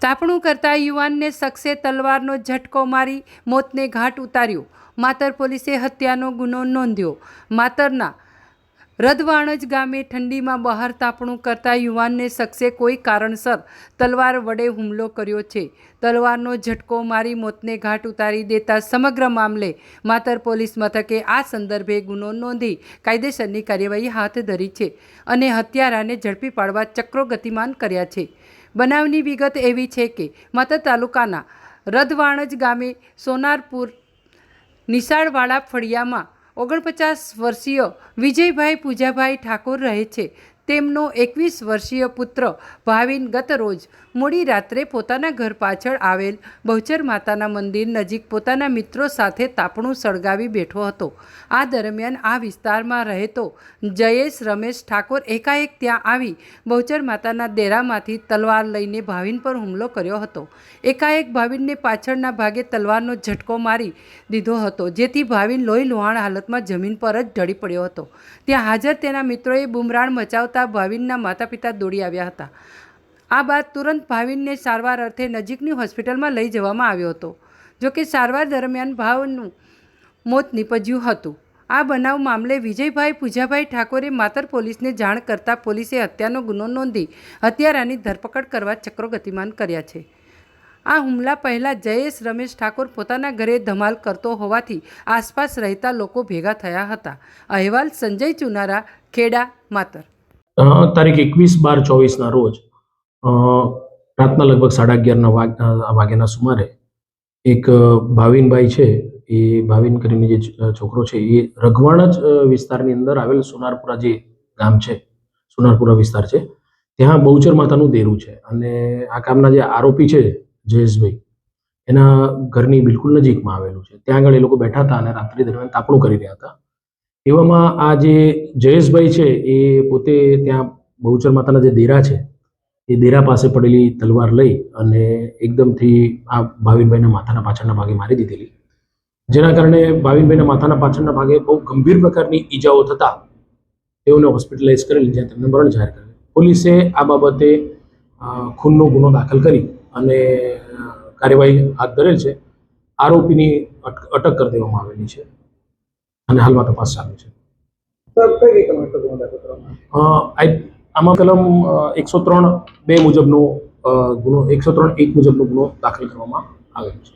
તાપણું કરતા યુવાનને શખ્સે તલવારનો ઝટકો મારી મોતને ઘાટ ઉતાર્યો. માતર પોલીસે હત્યાનો ગુનો નોંધ્યો. માતરના રદવાણજ ગામે ઠંડીમાં બહાર તાપણું કરતા યુવાનને શખ્સે કોઈ કારણસર તલવાર વડે હુમલો કર્યો છે. તલવારનો ઝટકો મારી મોતને ઘાટ ઉતારી દેતા સમગ્ર મામલે માતર પોલીસ મથકે આ સંદર્ભે ગુનો નોંધી કાયદેસરની કાર્યવાહી હાથ ધરી છે અને હત્યારાને ઝડપી પાડવા ચક્રો ગતિમાન કર્યા છે. બનાવની વિગત એવી છે કે માતર તાલુકાના રદવાણજ ગામે સોનારપુર નિશાળવાળા ફળિયામાં ઓગણપચાસ વર્ષીય વિજયભાઈ પૂજાભાઈ ઠાકોર રહે છે. તેમનો એકવીસ વર્ષીય પુત્ર ભાવિન ગત રોજ મોડી રાત્રે પોતાના ઘર પાછળ આવેલ બહુચર માતાના મંદિર નજીક પોતાના મિત્રો સાથે તાપણું સળગાવી બેઠો હતો. આ દરમિયાન આ વિસ્તારમાં રહેતો જયેશ રમેશ ઠાકોર એકાએક ત્યાં આવી બહુચર માતાના દેરામાંથી તલવાર લઈને ભાવિન પર હુમલો કર્યો હતો. એકાએક ભાવિનને પાછળના ભાગે તલવારનો ઝટકો મારી દીધો હતો, જેથી ભાવિન લોહી લોહાણ હાલતમાં જમીન પર જ ઢળી પડ્યો હતો. ત્યાં હાજર તેના મિત્રોએ બુમરાણ મચાવતા ભાવિનના માતા પિતા દોડી આવ્યા હતા. આ બાદ તુરંત ભાવિનને સારવાર અર્થે નજીકની હોસ્પિટલમાં લઈ જવામાં આવ્યો હતો જોકે સારવાર દરમિયાન ભાવનું મોત નીપજ્યું હતું. આ બનાવ મામલે વિજયભાઈ પૂજાભાઈ ઠાકોરે માતર પોલીસને જાણ કરતાં પોલીસે હત્યાનો ગુનો નોંધી હત્યારાની ધરપકડ કરવા ચક્રો ગતિમાન કર્યા છે. આ હુમલા પહેલાં જયેશ રમેશ ઠાકોર પોતાના ઘરે ધમાલ કરતો હોવાથી આસપાસ રહેતા લોકો ભેગા થયા હતા. અહેવાલ સંજય ચુનારા, ખેડા, માતર તારીખ એકવીસ બાર ચોવીસના રોજ રાતના લગભગ સાડા અગિયારના વાગ વાગ્યાના સુમારે એક ભાવિનભાઈ છે, એ ભાવિન કરીને જે છોકરો છે, એ રઘવાણ જ વિસ્તારની અંદર આવેલ સોનારપુરા જે ગામ છે, સોનારપુરા વિસ્તાર છે, ત્યાં બહુચર માતાનું દેરું છે. અને આ કામના જે આરોપી છે, જયેશભાઈ, એના ઘરની બિલકુલ નજીકમાં આવેલું છે. ત્યાં આગળ એ લોકો બેઠા હતા અને રાત્રિ દરમિયાન તાપણું કરી રહ્યા હતા. એવામાં આ જે જયેશભાઈ છે, એ પોતે ત્યાં બહુચર માતાના જે દેરા છે, એ દેરા પાસે પડેલી તલવાર લઈ અને એકદમથી આ ભાવિનભાઈના માથાના પાછળના ભાગે મારી દીધેલી. જેના કારણે ભાવિનભાઈના માથાના પાછળના ભાગે બહુ ગંભીર પ્રકારની ઈજાઓ થતા તેઓને હોસ્પિટલાઇઝ કરેલી, જ્યાં તેમને મરણ જાહેર કરેલ. પોલીસે આ બાબતે ખૂનનો ગુનો દાખલ કરી અને કાર્યવાહી હાથ ધરેલ છે. આરોપીની અટ- અટક કરી દેવામાં આવેલી છે. અને હાલમાં તપાસ ચાલુ છે. આમાં કલમ એકસો ત્રણ બે મુજબનો ગુનો એકસો ત્રણ એક મુજબનો ગુનો દાખલ કરવામાં આવેલો છે.